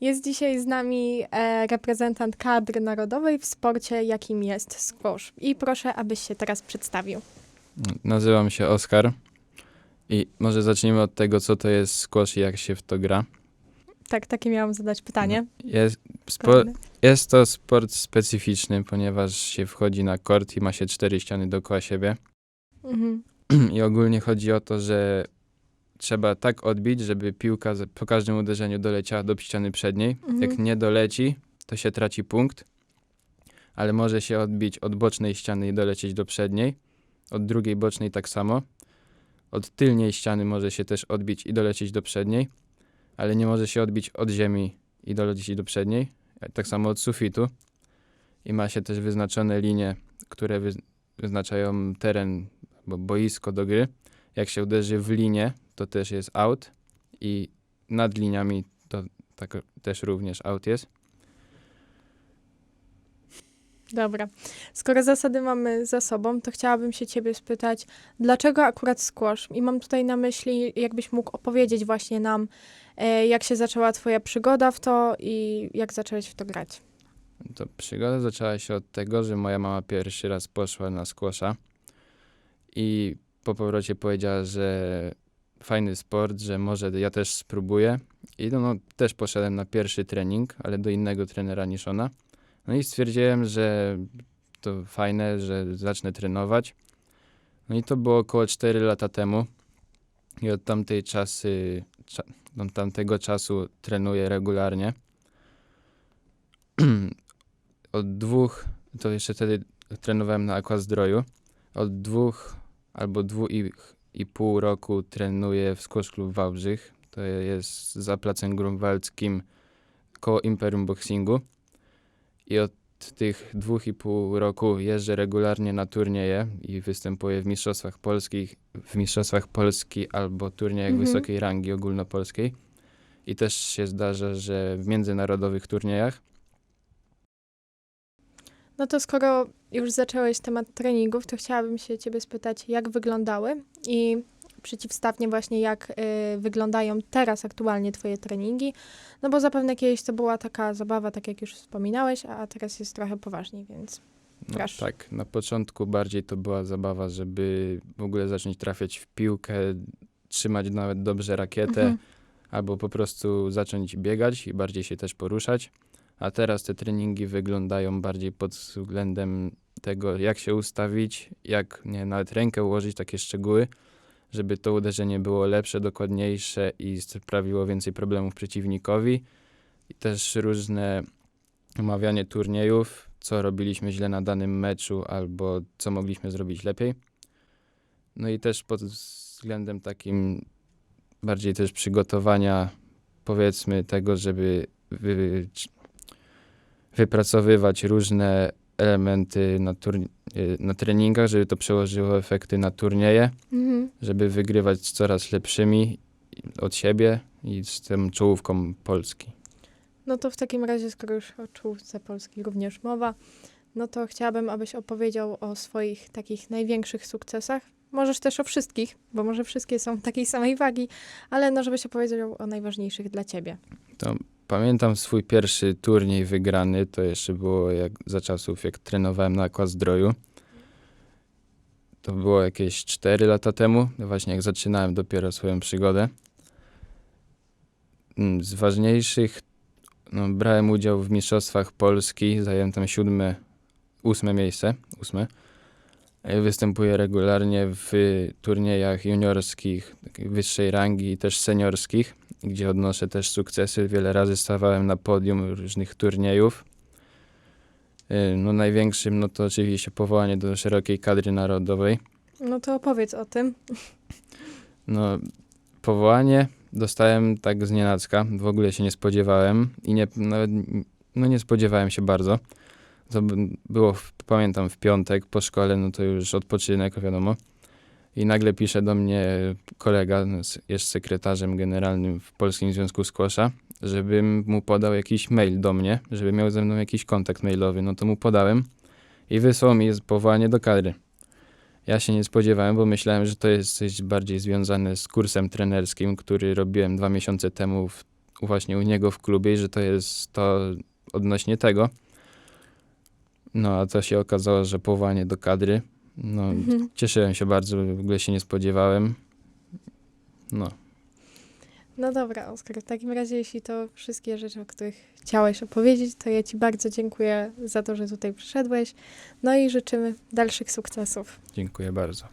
Jest dzisiaj z nami e, reprezentant kadry narodowej w sporcie, jakim jest squash. I proszę, abyś się teraz przedstawił. Nazywam się Oskar i może zacznijmy od tego, co to jest squash i jak się w to gra. Tak, takie miałam zadać pytanie. Jest, spo, Kolejne. jest to sport specyficzny, ponieważ się wchodzi na kort i ma się cztery ściany dookoła siebie. Mhm. I ogólnie chodzi o to, że trzeba tak odbić, żeby piłka po każdym uderzeniu doleciała do ściany przedniej. Mhm. Jak nie doleci, to się traci punkt, ale może się odbić od bocznej ściany i dolecieć do przedniej. Od drugiej bocznej tak samo. Od tylniej ściany może się też odbić i dolecieć do przedniej, ale nie może się odbić od ziemi i dolecieć do przedniej. Tak samo od sufitu. I ma się też wyznaczone linie, które wyz- wyznaczają teren, bo boisko do gry. Jak się uderzy w linię, to też jest out i nad liniami to tak też również out jest. Dobra. Skoro zasady mamy za sobą, to chciałabym się ciebie spytać, dlaczego akurat squash? I mam tutaj na myśli, jakbyś mógł opowiedzieć właśnie nam, e, jak się zaczęła twoja przygoda w to i jak zacząłeś w to grać. To przygoda zaczęła się od tego, że moja mama pierwszy raz poszła na squasha i po powrocie powiedziała, że fajny sport, że może ja też spróbuję. I no, no, też poszedłem na pierwszy trening, ale do innego trenera niż ona. No i stwierdziłem, że to fajne, że zacznę trenować. No i to było około 4 lata temu. I od tamtej czasy, cza, od tamtego czasu trenuję regularnie. od dwóch, to jeszcze wtedy trenowałem na Aquazdroju. Od dwóch albo dwóch i, i pół roku trenuję w Squash Club Wałbrzych. To jest za placem grunwaldzkim koło Imperium Boxingu. I od tych dwóch i pół roku jeżdżę regularnie na turnieje i występuję w mistrzostwach polskich, w mistrzostwach Polski albo turniejach Mhm. wysokiej rangi ogólnopolskiej. I też się zdarza, że w międzynarodowych turniejach No to skoro już zacząłeś temat treningów, to chciałabym się ciebie spytać, jak wyglądały i przeciwstawnie właśnie jak y, wyglądają teraz aktualnie twoje treningi, no bo zapewne kiedyś to była taka zabawa, tak jak już wspominałeś, a teraz jest trochę poważniej, więc No, tak, na początku bardziej to była zabawa, żeby w ogóle zacząć trafiać w piłkę, trzymać nawet dobrze rakietę, Mhm. albo po prostu zacząć biegać i bardziej się też poruszać. A teraz te treningi wyglądają bardziej pod względem tego, jak się ustawić, jak nie, nawet rękę ułożyć, takie szczegóły, żeby to uderzenie było lepsze, dokładniejsze i sprawiło więcej problemów przeciwnikowi. I też różne omawianie turniejów, co robiliśmy źle na danym meczu, albo co mogliśmy zrobić lepiej. No i też pod względem takim bardziej też przygotowania, powiedzmy, tego, żeby wypracowywać różne elementy na, y, na treningach, żeby to przełożyło efekty na turnieje, Mhm. żeby wygrywać z coraz lepszymi od siebie i z tą czołówką Polski. No to w takim razie, skoro już o czołówce Polski również mowa, no to chciałabym, abyś opowiedział o swoich takich największych sukcesach. Możesz też o wszystkich, bo może wszystkie są takiej samej wagi, ale no, żebyś opowiedział o najważniejszych dla ciebie. Pamiętam swój pierwszy turniej wygrany, to jeszcze było jak, za czasów, jak trenowałem na Aquazdroju. To było jakieś 4 lata temu, właśnie jak zaczynałem dopiero swoją przygodę. Mm, Z ważniejszych, no, brałem udział w Mistrzostwach Polski, zająłem tam siódme, ósme miejsce, ósme. Występuję regularnie w turniejach juniorskich, wyższej rangi i też seniorskich gdzie odnoszę też sukcesy. Wiele razy stawałem na podium różnych turniejów. Y, No największym no to oczywiście powołanie do szerokiej kadry narodowej. No to opowiedz o tym. No powołanie dostałem tak z nienacka, w ogóle się nie spodziewałem i nie, nawet no nie spodziewałem się bardzo. To było, pamiętam, w piątek po szkole, no to już odpoczynek, wiadomo. I nagle pisze do mnie kolega, jest sekretarzem generalnym w Polskim Związku Squasha, żebym mu podał jakiś mail do mnie, żeby miał ze mną jakiś kontakt mailowy. No to mu podałem i wysłał mi powołanie do kadry. Ja się nie spodziewałem, bo myślałem, że to jest coś bardziej związane z kursem trenerskim, który robiłem dwa miesiące temu w właśnie u niego w klubie i że to jest to odnośnie tego. No, a to się okazało, że powołanie do kadry. No, Mhm. cieszyłem się bardzo, w ogóle się nie spodziewałem. No, No dobra, Oskar, w takim razie, jeśli to wszystkie rzeczy, o których chciałeś opowiedzieć, to ja Ci bardzo dziękuję za to, że tutaj przyszedłeś. No i życzymy dalszych sukcesów. dziękuję bardzo.